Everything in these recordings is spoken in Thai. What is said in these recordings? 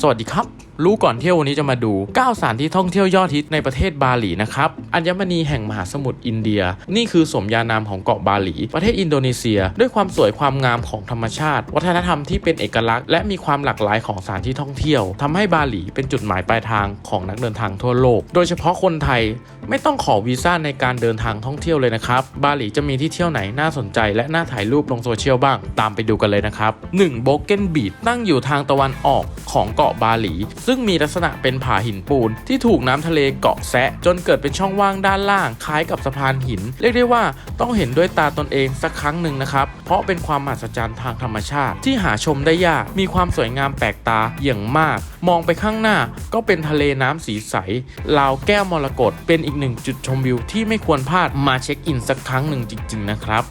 สวัสดีครับ รู้ก่อนเที่ยววันนี้จะมาดู 9 สถานที่ท่องเที่ยวยอดฮิตในประเทศบาหลีนะครับ อัญมณีแห่งมหาสมุทรอินเดีย นี่คือสมญานามของเกาะบาหลี ประเทศอินโดนีเซีย ด้วยความสวยความงามของธรรมชาติ วัฒนธรรมที่เป็นเอกลักษณ์และมีความหลากหลายของสถานที่ท่องเที่ยวทำให้บาหลีเป็นจุดหมายปลายทางของนักเดินทางทั่วโลก โดยเฉพาะคนไทยไม่ต้องขอวีซ่าในการเดินทางท่องเที่ยวเลยนะครับ บาหลีจะมีที่เที่ยวไหนน่าสนใจ และน่าถ่ายรูปลงโซเชียลบ้าง ตามไปดูกันเลยนะครับ1โบเกนบีดตั้งอยู่ทางตะวันออกของเกาะบาหลีซึ่งมีลักษณะเป็นผาหินปูน ที่ถูกน้ำทะเลเกาะแซะ จนเกิดเป็นช่องว่างด้านล่างคล้ายกับสะพานหิน เรียกได้ว่าต้องเห็นด้วยตาตนเองสักครั้งหนึ่งนะครับ เพราะเป็นความมหัศจรรย์ทางธรรมชาติ ที่หาชมได้ยาก มีความสวยงามแปลกตาอย่างมาก มองไปข้างหน้าก็เป็นทะเลน้ำสีใสลาวแก้วมรกตเป็นอีกหนึ่งจุดชมวิวที่ไม่ควรพลาดมาเช็คอินสักครั้งหนึ่งจริง ๆ นะครับ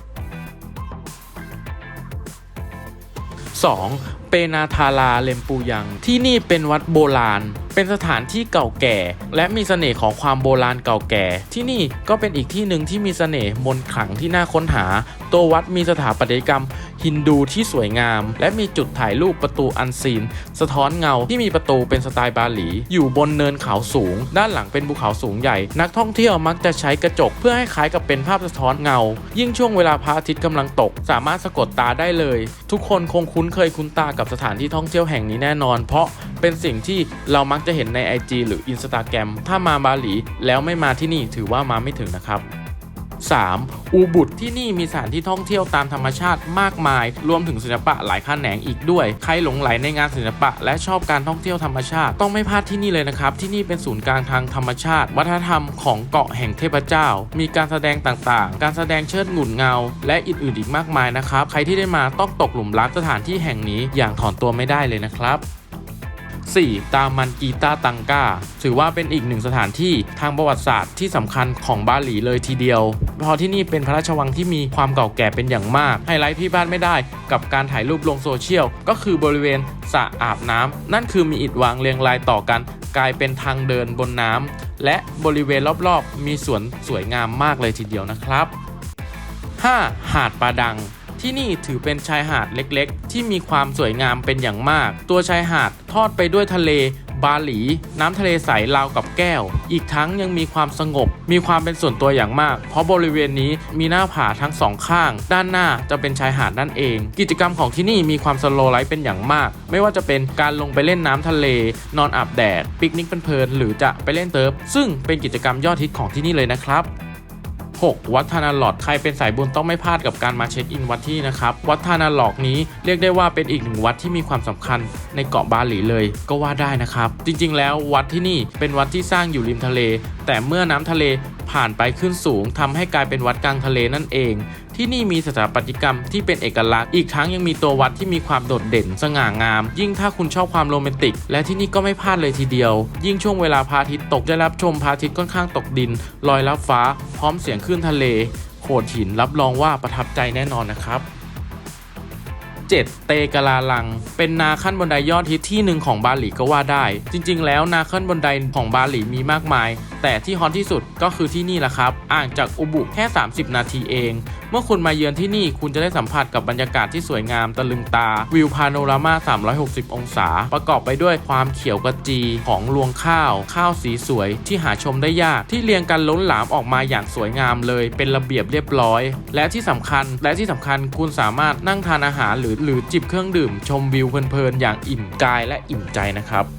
2. เปนาทาราเลมปูยัง ที่นี่เป็นวัดโบราณเป็นสถานที่เก่าแก่ และมีเสน่ห์ของความโบราณเก่าแก่ ที่นี่ก็เป็นอีกที่หนึ่งที่มีเสน่ห์มนขลังที่น่าค้นหา ตัววัดมีสถาปัตยกรรมฮินดูที่สวยงาม และมีจุดถ่ายรูปประตูอันซีน สะท้อนเงาที่มีประตูเป็นสไตล์บาหลี อยู่บนเนินเขาสูง ด้านหลังเป็นภูเขาสูงใหญ่ นักท่องเที่ยวมักจะใช้กระจกเพื่อให้คล้ายกับเป็นภาพสะท้อนเงา ยิ่งช่วงเวลาพระอาทิตย์กำลังตก สามารถสะกดตาได้เลย ทุกคนคงคุ้นเคยคุ้นตากับสถานที่ท่องเที่ยวแห่งนี้แน่นอน เพราะเป็นสิ่งที่เรามักจะเห็นใน IG หรือ Instagram ถ้ามาบาหลีแล้วไม่มาที่นี่ถือว่ามาไม่ถึงนะครับ 3. อูบุตที่นี่มีสถานที่ท่องเที่ยวตามธรรมชาติมากมาย รวมถึงศิลปะหลายแขนงอีกด้วย ใครหลงไหลในงานศิลปะ และชอบการท่องเที่ยวธรรมชาติ ต้องไม่พลาดที่นี่เลยนะครับ ที่นี่เป็นศูนย์กลางทางธรรมชาติ วัฒนธรรมของเกาะแห่งเทพเจ้า มีการแสดงต่างๆ การแสดงเชิดหงุนเงา และอื่นๆอีกมากมายนะครับ ใครที่ได้มาต้องตกหลุมรักสถานที่แห่งนี้อย่างถอนตัวไม่ได้เลยนะครับ 4. ตามันกีตาตังกาถือว่าเป็นอีกหนึ่งสถานที่ทางประวัติศาสตร์ที่สำคัญของบาหลีเลยทีเดียวเพราะที่นี่เป็นพระราชวังที่มีความเก่าแก่เป็นอย่างมาก ไฮไลท์ที่บ้านไม่ได้กับการถ่ายรูปลงโซเชียล ก็คือบริเวณสระอาบน้ำนั่นคือมีอิฐวางเรียงรายต่อกัน กลายเป็นทางเดินบนน้ำและบริเวณรอบๆ มีสวนสวยงามมากเลยทีเดียวนะครับ 5. หาดปาดัง ที่นี่ถือเป็นชายหาดเล็กๆ ที่มีความสวยงามเป็นอย่างมาก ตัวชายหาดทอดไปด้วยทะเลบาหลี น้ำทะเลใสราวกับแก้ว อีกทั้งยังมีความสงบ มีความเป็นส่วนตัวอย่างมาก เพราะบริเวณนี้มีหน้าผาทั้งสองข้าง ด้านหน้าจะเป็นชายหาดนั่นเอง กิจกรรมของที่นี่มีความสโลว์ไลฟ์เป็นอย่างมาก ไม่ว่าจะเป็นการลงไปเล่นน้ำทะเล นอนอาบแดด ปิกนิกเพลินๆหรือจะไปเล่นเติร์ฟซึ่งเป็นกิจกรรมยอดฮิตของที่นี่เลยนะครับ 6. วัดธนาหลอดใครเป็นสายบุญต้องไม่พลาดกับการมาเช็คอินวัดที่นะครับ วัดธนาหลอกนี้เรียกได้ว่าเป็นอีกหนึ่งวัดที่มีความสำคัญในเกาะบาหลีเลยก็ว่าได้นะครับ จริงๆ แล้ววัดที่นี่เป็นวัดที่สร้างอยู่ริมทะเล แต่เมื่อน้ำทะเล ผ่านไปขึ้นสูงทำให้กลายเป็นวัดกลางทะเลนั่นเอง ที่นี่มีสถาปัตยกรรมที่เป็นเอกลักษณ์อีกทั้งยังมีตัววัดที่มีความโดดเด่นสง่างาม ยิ่งถ้าคุณชอบความโรแมนติก และที่นี่ก็ไม่พลาดเลยทีเดียว ยิ่งช่วงเวลาพระอาทิตย์ตกได้รับชมพระอาทิตย์ค่อนข้างตกดินลอยลับฟ้า พร้อมเสียงคลื่นทะเลโขดหินรับรองว่าประทับใจแน่นอนนะครับ 7. เตกะลาลัง เป็นนาขั้นบันไดยอดฮิตที่หนึ่งของบาหลีก็ว่าได้ จริง ๆ แล้วนาขั้นบันไดของบาหลีมีมากมาย แต่ที่ฮอตที่สุดก็คือที่นี่แหละครับ อ่างจากอุบุแค่ 30 นาทีเอง เมื่อคุณมาเยือนที่นี่คุณจะได้สัมผัสกับบรรยากาศที่สวยงามตะลึงตา วิวพาโนรามา 360 องศา ประกอบไปด้วยความเขียวกระจีของรวงข้าว ข้าวสีสวย ที่หาชมได้ยากที่เรียงกันล้นหลามออกมาอย่างสวยงามเลย เป็นระเบียบเรียบร้อย และที่สำคัญ และที่สำคัญคุณสามารถนั่งทานอาหารหรือหรือจิบเครื่องดื่ม ชมวิวเพลินๆอย่างอิ่มกายและอิ่มใจนะครับ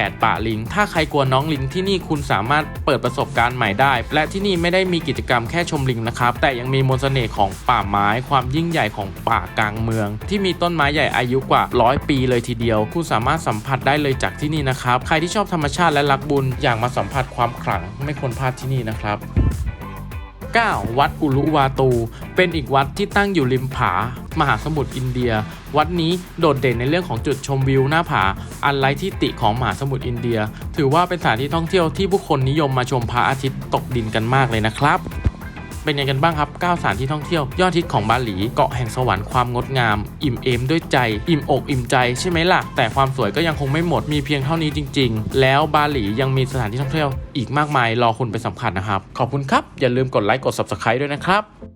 8 ป่าลิง ถ้าใครกลัวน้องลิงที่นี่คุณสามารถเปิดประสบการณ์ใหม่ได้ และที่นี่ไม่ได้มีกิจกรรมแค่ชมลิงนะครับ แต่ยังมีมนต์เสน่ห์ของป่าไม้ ความยิ่งใหญ่ของป่ากลางเมือง ที่มีต้นไม้ใหญ่อายุกว่าร้อยปีเลยทีเดียว คุณสามารถสัมผัสได้เลยจากที่นี่นะครับ ใครที่ชอบธรรมชาติและรักบุญ อยากมาสัมผัสความขลังไม่ควรพลาดที่นี่นะครับ 9. วัดอุลุวาตู เป็นอีกวัดที่ตั้งอยู่ริมผา มหาสมุทรอินเดีย วัดนี้โดดเด่นในเรื่องของจุดชมวิวหน้าผา อันไร้ที่ติของมหาสมุทรอินเดีย ถือว่าเป็นสถานที่ท่องเที่ยวที่ผู้คนนิยมมาชมพระอาทิตย์ตกดินกันมากเลยนะครับ เป็นยังไงกันบ้างครับ 9 สถานที่ท่องเที่ยว ยอดฮิตของบาหลี เกาะแห่งสวรรค์ความงดงาม อิ่มเอมด้วยใจ อิ่มอกอิ่มใจใช่ไหมล่ะ แต่ความสวยก็ยังคงไม่หมด มีเพียงเท่านี้จริง ๆ แล้วบาหลียังมีสถานที่ท่องเที่ยวอีกมากมายรอคุณไปสัมผัสนะครับ ขอบคุณครับ อย่าลืมกดไลค์ กด subscribe ด้วยนะครับ